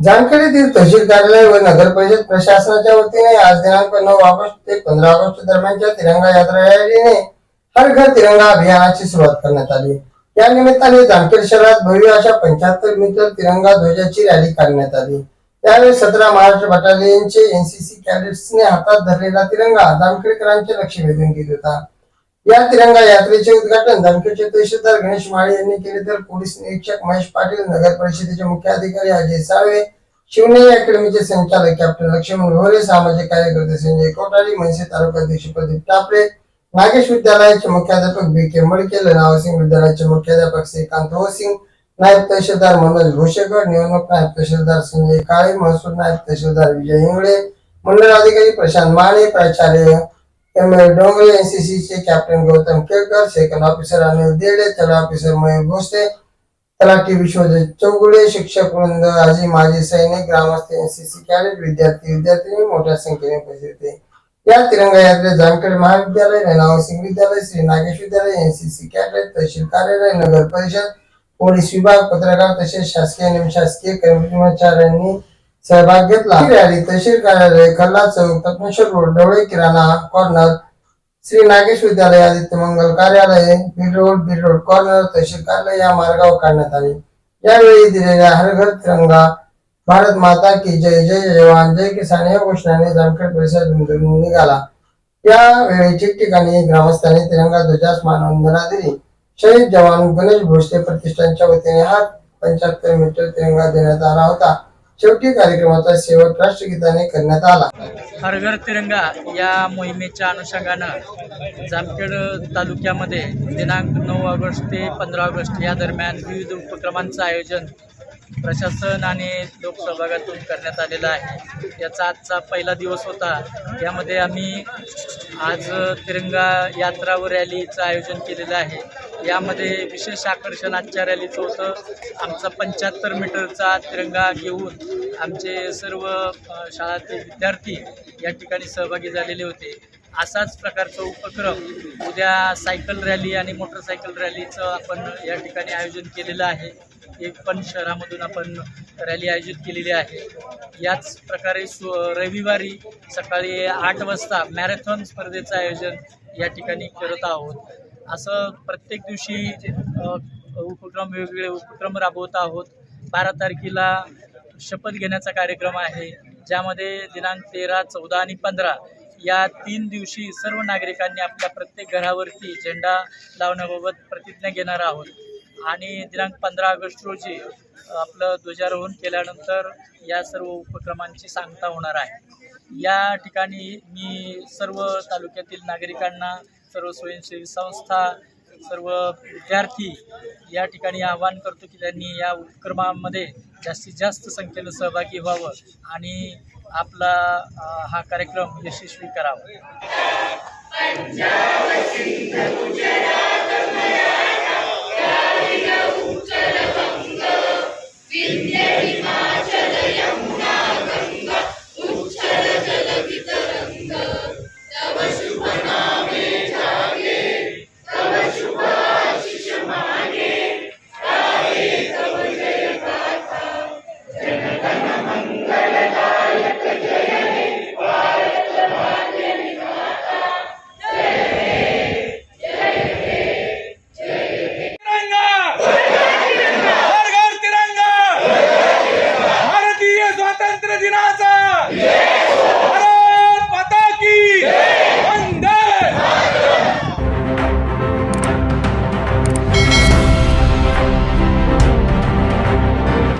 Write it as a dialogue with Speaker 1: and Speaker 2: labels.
Speaker 1: जानकर येथील तहसील कार्यालय व नगर परिषद प्रशासनाच्या वतीने आज दिनांक नऊ ऑगस्ट ते पंधरा ऑगस्ट दरम्यानच्या तिरंगा यात्रा रॅलीने हर घर तिरंगा अभियानाची सुरुवात करण्यात आली. या निमित्ताने जानकर शहरात भव्य अशा पंच्याहत्तर मीटर तिरंगा ध्वजाची रॅली काढण्यात आली. त्यावेळी सतरा महाराष्ट्र बटालियनचे एनसीसी कॅडेट्सने हातात धरलेला तिरंगा जानकरकरांचे लक्ष वेधून घेत होता. या तिरंगा यात्रेचे उद्घाटन धनकरचे तहसीलदार गणेश माळे यांनी केले तर पोलीस निरीक्षक महेश पाटील नगर परिषदेचे मुख्य अधिकारी अजय साळवे शिवनेरी अकॅडमीचे संचालक कॅप्टन लक्ष्मण घोरे सामाजिक कार्यकर्ते संजय कोठारी मनसे तालुका अध्यक्ष प्रदीप टापरे नागेश विद्यालयाचे मुख्याध्यापक बी के मडके लनावसिंग विद्यालयाचे मुख्याध्यापक श्रीकांत होसिंग नायब तहसीलदार मनोज घोषेकर निवडणूक नायब तहसीलदार संजय काळे महसूल नायब तहसीलदार विजय इंगळे मंडळ अधिकारी प्रशांत माने प्राचार्य M Dongre NCC captain Gautam Kelkar second officer Anil Dede तला ऑफिसर मयूर भोसले तलाठी विश्वजित चौगुले शिक्षक वृंद आजी माजी सैनिक ग्रामस्थ एनसीसी कॅडेट विद्यार्थी विद्यार्थिनी मोठ्या संख्येने उपस्थित होते या तिरंगा यात्रेत जानकर महाविद्यालय रेणावसिंग विद्यालय श्री नागेश विद्यालय एनसीसी कॅडेट तहसील कार्यालय नगर परिषद पोलीस विभाग पत्रकार तसेच शासकीय आणि शासकीय कर्मचाऱ्यांनी सहभाग घेतला. ही रॅली तहसील कार्यालय खल्ला चौक तपनेश्वर रोड डवळे किराणा कॉर्नर श्री नागेश विद्यालय आदित्य मंगल कार्यालय Beed road Beed road corner तहसील कार्यालय या मार्गावर काढण्यात आले. यावेळी दिलेल्या हरघर तिरंगा भारत माता की जय जय जवान जय किसान या घोषणाने जामखेड परिसर दुमदुमून निघाला. यावेळी ठिकठिकाणी ग्रामस्थांनी तिरंगा ध्वजास मानवंदना दिली. शहीद जवान गणेश भोसले प्रतिष्ठानच्या वतीने हा पंच्याहत्तर मीटर तिरंगा देण्यात आला होता. शेवटी कार्यक्रमाचा शेवट राष्ट्रगीताने करण्यात आला.
Speaker 2: हर घर तिरंगा या मोहिमेच्या अनुषंगानं जामखेड तालुक्यामध्ये दिनांक नऊ ऑगस्ट ते पंधरा ऑगस्ट या दरम्यान विविध उपक्रमांचं आयोजन प्रशासन आणि लोकसहभागातून करण्यात आलेलं आहे. याचा आजचा पहिला दिवस होता. यामध्ये आम्ही आज तिरंगा यात्रा व रॅलीचं आयोजन केलेलं आहे. यामध्ये विशेष आकर्षण आजच्या रॅलीचं होतं. आमचा पंच्याहत्तर मीटरचा तिरंगा घेऊन आमचे सर्व शाळातील विद्यार्थी या ठिकाणी सहभागी झालेले होते. असाच प्रकारचा उपक्रम उद्या सायकल रॅली आणि मोटरसायकल रॅलीचं आपण या ठिकाणी आयोजन केलेलं आहे. एक पण शहरामधून आपण रॅली आयोजित केलेली आहे. याच प्रकारे सु रविवारी सकाळी आठ वाजता मॅरेथॉन स्पर्धेचं आयोजन या ठिकाणी करत आहोत. असं प्रत्येक दिवशी उपक्रम वेगवेगळे उपक्रम राबवत आहोत. बारा तारखेला शपथ घेण्याचा कार्यक्रम आहे. ज्यामध्ये दिनांक तेरा चौदा आणि पंधरा या तीन दिवशी सर्व नागरिकांनी आपल्या प्रत्येक घरावरती झेंडा लावण्याबाबत प्रतिज्ञा घेणार आहोत. आणि दिनांक पंधरा ऑगस्ट रोजी आपलं ध्वजारोहण केल्यानंतर या सर्व उपक्रमांची सांगता होणार आहे. या ठिकाणी मी सर्व तालुक्यातील नागरिकांना सर्व स्वयंसेवी संस्था सर्व विद्यार्थी या ठिकाणी आवाहन करतो की त्यांनी या उपक्रमामध्ये जास्तीत जास्त संख्येनं सहभागी व्हावं आणि आपला हा कार्यक्रम यशस्वी करावा.